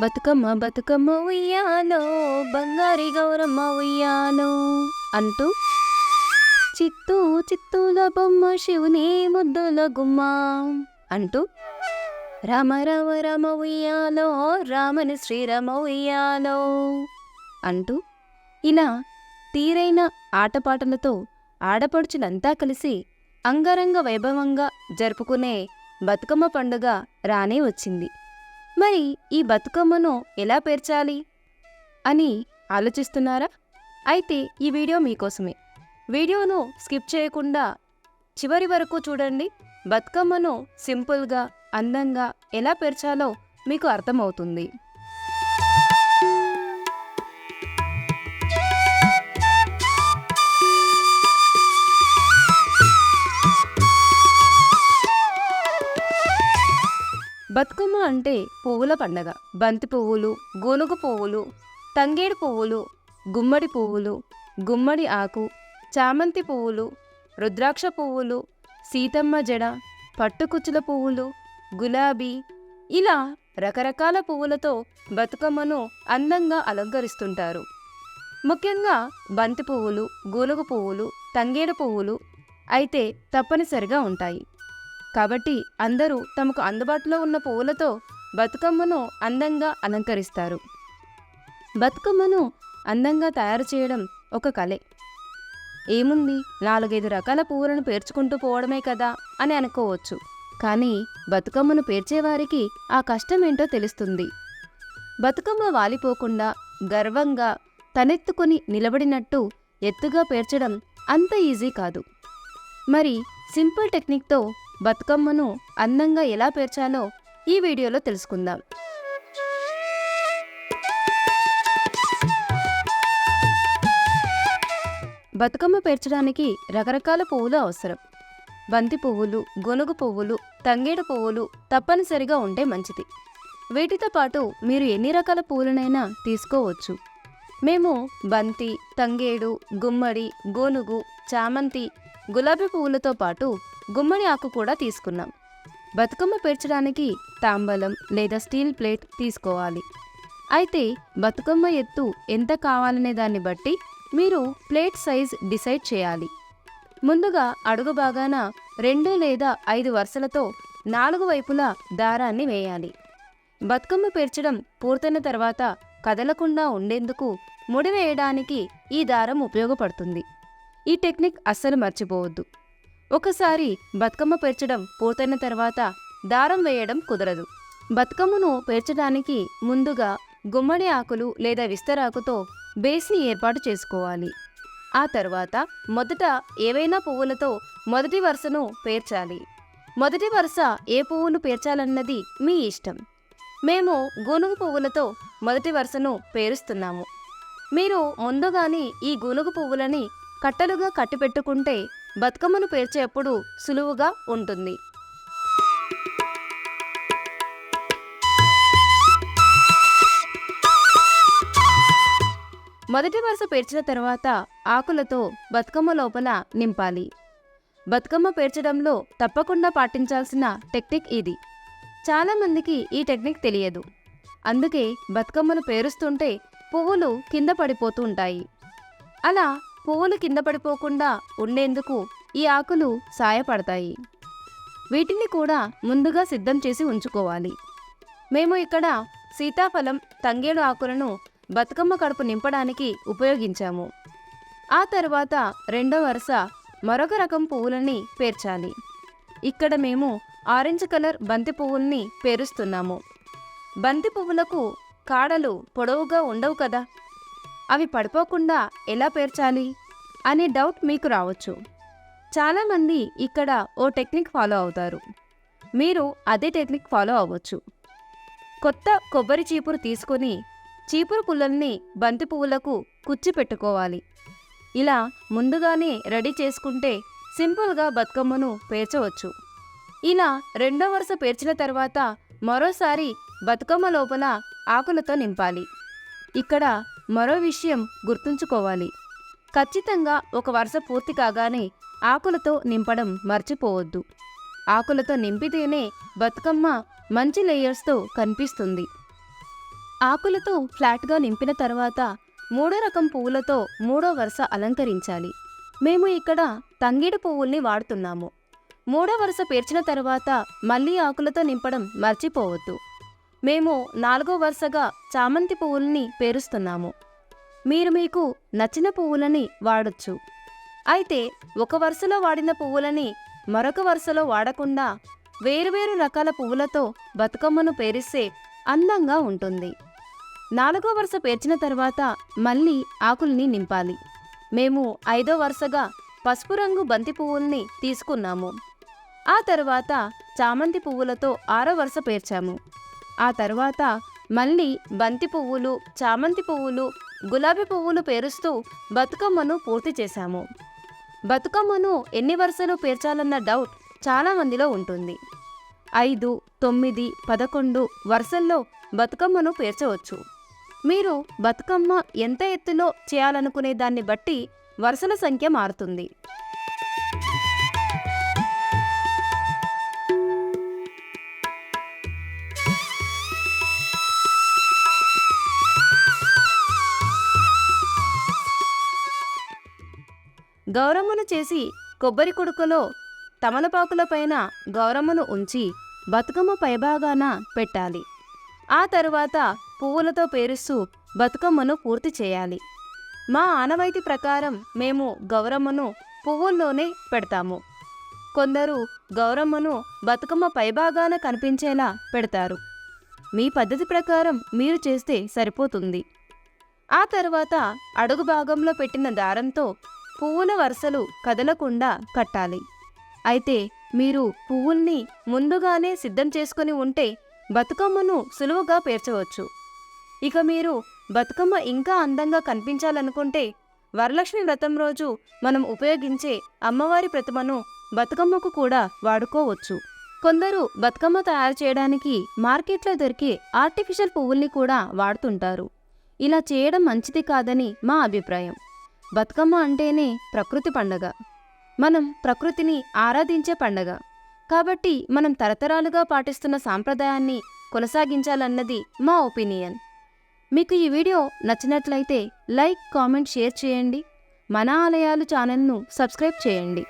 బతుకమ్మ బతుకమ్మ ఉయ్యాలో బంగారి గౌరమ్మ ఉయ్యాలో అంటూ చిత్తూ చిత్తూల బొమ్మ శివుని ముద్దుల గుమ్మ అంటూ రామ రామ రామ ఉయ్యాలో రామని శ్రీరామ ఉయ్యాలో అంటూ ఇలా తీరైన ఆటపాటలతో ఆడపడుచులంతా కలిసి అంగరంగ వైభవంగా జరుపుకునే బతుకమ్మ పండుగ రానే వచ్చింది. మరి ఈ బతుకమ్మను ఎలా పేర్చాలి? అని ఆలోచిస్తున్నారా? అయితే ఈ వీడియో మీకోసమే. వీడియోను స్కిప్ చేయకుండా చివరి వరకు చూడండి. బతుకమ్మను సింపుల్గా అందంగా ఎలా పేర్చాలో మీకు అర్థమవుతుంది. బతుకమ్మ అంటే పువ్వుల పండగ. బంతి పువ్వులు గోనుగు పువ్వులు తంగేడు పువ్వులు గుమ్మడి పువ్వులు గుమ్మడి ఆకు చామంతి పువ్వులు రుద్రాక్ష పువ్వులు సీతమ్మ జడ పట్టుకుచ్చుల పువ్వులు గులాబీ ఇలా రకరకాల పువ్వులతో బతుకమ్మను అందంగా అలంకరిస్తుంటారు. ముఖ్యంగా బంతి పువ్వులు గోనుగు పువ్వులు తంగేడు పువ్వులు అయితే తప్పనిసరిగా ఉంటాయి. కాబట్టి అందరూ తమకు అందుబాటులో ఉన్న పువ్వులతో బతుకమ్మను అందంగా అలంకరిస్తారు. బతుకమ్మను అందంగా తయారు చేయడం ఒక కళే ఏముంది నాలుగైదు రకాల పువ్వులను పేర్చుకుంటూ పోవడమే కదా అని అనుకోవచ్చు. కానీ బతుకమ్మను పేర్చేవారికి ఆ కష్టమేంటో తెలుస్తుంది. బతుకమ్మ వాలిపోకుండా గర్వంగా తనెత్తుకొని నిలబడినట్టు ఎత్తుగా పేర్చడం అంత ఈజీ కాదు. మరి సింపుల్ టెక్నిక్తో బతుకమ్మను అందంగా ఎలా పేర్చాలో ఈ వీడియోలో తెలుసుకుందాం. బతుకమ్మ పేర్చడానికి రకరకాల పువ్వులు అవసరం. బంతి పువ్వులు గొనుగు పువ్వులు తంగేడు పువ్వులు తప్పనిసరిగా ఉంటే మంచిది. వీటితో పాటు మీరు ఎన్ని రకాల పువ్వులనైనా తీసుకోవచ్చు. మేము బంతి తంగేడు గుమ్మడి గోనుగు చామంతి గులాబీ పువ్వులతో పాటు గుమ్మడి ఆకు కూడా తీసుకున్నాం. బతుకమ్మ పేర్చడానికి తాంబలం లేదా స్టీల్ ప్లేట్ తీసుకోవాలి. అయితే బతుకమ్మ ఎత్తు ఎంత కావాలనే దాన్ని బట్టి మీరు ప్లేట్ సైజ్ డిసైడ్ చేయాలి. ముందుగా అడుగు భాగాన రెండు లేదా ఐదు వరుసలతో నాలుగు వైపులా దారాన్ని వేయాలి. బతుకమ్మ పేర్చడం పూర్తయిన తర్వాత కదలకుండా ఉండేందుకు ముడి వేయడానికి ఈ దారం ఉపయోగపడుతుంది. ఈ టెక్నిక్ అస్సలు మర్చిపోవద్దు. ఒకసారి బతుకమ్మ పేర్చడం పూర్తయిన తర్వాత దారం వేయడం కుదరదు. బతుకమ్మను పేర్చడానికి ముందుగా గుమ్మడి ఆకులు లేదా విస్తరాకుతో బేస్ని ఏర్పాటు చేసుకోవాలి. ఆ తర్వాత మొదట ఏవైనా పువ్వులతో మొదటి వరుసను పేర్చాలి. మొదటి వరుస ఏ పువ్వును పేర్చాలన్నది మీ ఇష్టం. మేము గునుగు పువ్వులతో మొదటి వరుసను పేరుస్తున్నాము. మీరు ముందుగానే ఈ గునుగు పువ్వులని కట్టలుగా కట్టిపెట్టుకుంటే బతుకమ్మను పేర్చేప్పుడు సులువుగా ఉంటుంది. మొదటి వరుస పేర్చిన తర్వాత ఆకులతో బతుకమ్మ లోపల నింపాలి. బతుకమ్మ పేర్చడంలో తప్పకుండా పాటించాల్సిన టెక్నిక్ ఇది. చాలామందికి ఈ టెక్నిక్ తెలియదు. అందుకే బతుకమ్మను పేరుస్తుంటే పువ్వులు కింద పడిపోతూ ఉంటాయి. అలా పువ్వులు కింద పడిపోకుండా ఉండేందుకు ఈ ఆకులు సాయపడతాయి. వీటిని కూడా ముందుగా సిద్ధం చేసి ఉంచుకోవాలి. మేము ఇక్కడ సీతాఫలం తంగేడు ఆకులను బతుకమ్మ కడుపు నింపడానికి ఉపయోగించాము. ఆ తర్వాత రెండో వరుస మరొక రకం పువ్వులని పేర్చాలి. ఇక్కడ మేము ఆరెంజ్ కలర్ బంతి పువ్వుల్ని పేరుస్తున్నాము. బంతి పువ్వులకు కాడలు పొడవుగా ఉండవు కదా? అవి పడిపోకుండా ఎలా పేర్చాలి? అనే డౌట్ మీకు రావచ్చు. చాలామంది ఇక్కడ ఓ టెక్నిక్ ఫాలో అవుతారు. మీరు అదే టెక్నిక్ ఫాలో అవ్వచ్చు. కొత్త కొబ్బరి చీపురు తీసుకొని చీపురు పుల్లల్ని బంతి పువ్వులకు కుచ్చి పెట్టుకోవాలి. ఇలా ముందుగానే రెడీ చేసుకుంటే సింపుల్గా బతుకమ్మను పేర్చవచ్చు. ఇలా రెండో వరుస పేర్చిన తర్వాత మరోసారి బతుకమ్మ లోపల ఆకులతో నింపాలి. ఇక్కడ మరో విషయం గుర్తుంచుకోవాలి. ఖచ్చితంగా ఒక వరుస పూర్తి కాగానే ఆకులతో నింపడం మర్చిపోవద్దు. ఆకులతో నింపితేనే బతుకమ్మ మంచి లేయర్స్తో కనిపిస్తుంది. ఆకులతో ఫ్లాట్గా నింపిన తర్వాత మూడో రకం పువ్వులతో మూడో వరుస అలంకరించాలి. మేము ఇక్కడ తంగిడి పువ్వుల్ని వాడుతున్నాము. మూడో వరుస పేర్చిన తర్వాత మళ్ళీ ఆకులతో నింపడం మర్చిపోవద్దు. మేము నాలుగో వరుసగా చామంతి పువ్వుల్ని పేరుస్తున్నాము. మీరు మీకు నచ్చిన పువ్వులని వాడొచ్చు. అయితే ఒక వరుసలో వాడిన పువ్వులని మరొక వరుసలో వాడకుండా వేరువేరు రకాల పువ్వులతో బతుకమ్మను పేరిస్తే అందంగా ఉంటుంది. నాలుగో వరుస పేర్చిన తర్వాత మళ్ళీ ఆకుల్ని నింపాలి. మేము ఐదో వరుసగా పసుపు రంగు బంతి పువ్వుల్ని తీసుకున్నాము. ఆ తర్వాత చామంతి పువ్వులతో ఆరో వరుస పేర్చాము. ఆ తర్వాత మళ్ళీ బంతి పువ్వులు చామంతి పువ్వులు గులాబీ పువ్వులు పేరుస్తూ బతుకమ్మను పూర్తి చేశాము. బతుకమ్మను ఎన్ని వరుసలు పేర్చాలన్న డౌట్ చాలా మందిలో ఉంటుంది. ఐదు తొమ్మిది పదకొండు వరుసల్లో బతుకమ్మను పేర్చవచ్చు. మీరు బతుకమ్మ ఎంత ఎత్తులో చేయాలనుకునే దాన్ని బట్టి వరుసల సంఖ్య మారుతుంది. గౌరమ్మను చేసి కొబ్బరి కుడుకలో తమలపాకులపైన గౌరమ్మను ఉంచి బతుకమ్మ పైభాగాన పెట్టాలి. ఆ తరువాత పువ్వులతో పేరుస్తూ బతుకమ్మను పూర్తి చేయాలి. మా ఆనవాయితీ ప్రకారం మేము గౌరమ్మను పువ్వుల్లోనే పెడతాము. కొందరు గౌరమ్మను బతుకమ్మ పైభాగాన కనిపించేలా పెడతారు. మీ పద్ధతి ప్రకారం మీరు చేస్తే సరిపోతుంది. ఆ తర్వాత అడుగు భాగంలో పెట్టిన దారంతో పువ్వుల వరుసలు కదలకుండా కట్టాలి. అయితే మీరు పువ్వుల్ని ముందుగానే సిద్ధం చేసుకుని ఉంటే బతుకమ్మను సులువుగా పేర్చవచ్చు. ఇక మీరు బతుకమ్మ ఇంకా అందంగా కనిపించాలనుకుంటే వరలక్ష్మి వ్రతం రోజు మనం ఉపయోగించే అమ్మవారి ప్రతిమను బతుకమ్మకు కూడా వాడుకోవచ్చు. కొందరు బతుకమ్మ తయారు చేయడానికి మార్కెట్లో దొరికే ఆర్టిఫిషియల్ పువ్వుల్ని కూడా వాడుతుంటారు. ఇలా చేయడం మంచిది కాదని మా అభిప్రాయం. బతుకమ్మ అంటేనే ప్రకృతి పండగ. మనం ప్రకృతిని ఆరాధించే పండగ. కాబట్టి మనం తరతరాలుగా పాటిస్తున్న సాంప్రదాయాన్ని కొనసాగించాలన్నది మా ఒపీనియన్. మీకు ఈ వీడియో నచ్చినట్లయితే లైక్ కామెంట్ షేర్ చేయండి. మన ఆలయాలు ఛానల్ను సబ్స్క్రైబ్ చేయండి.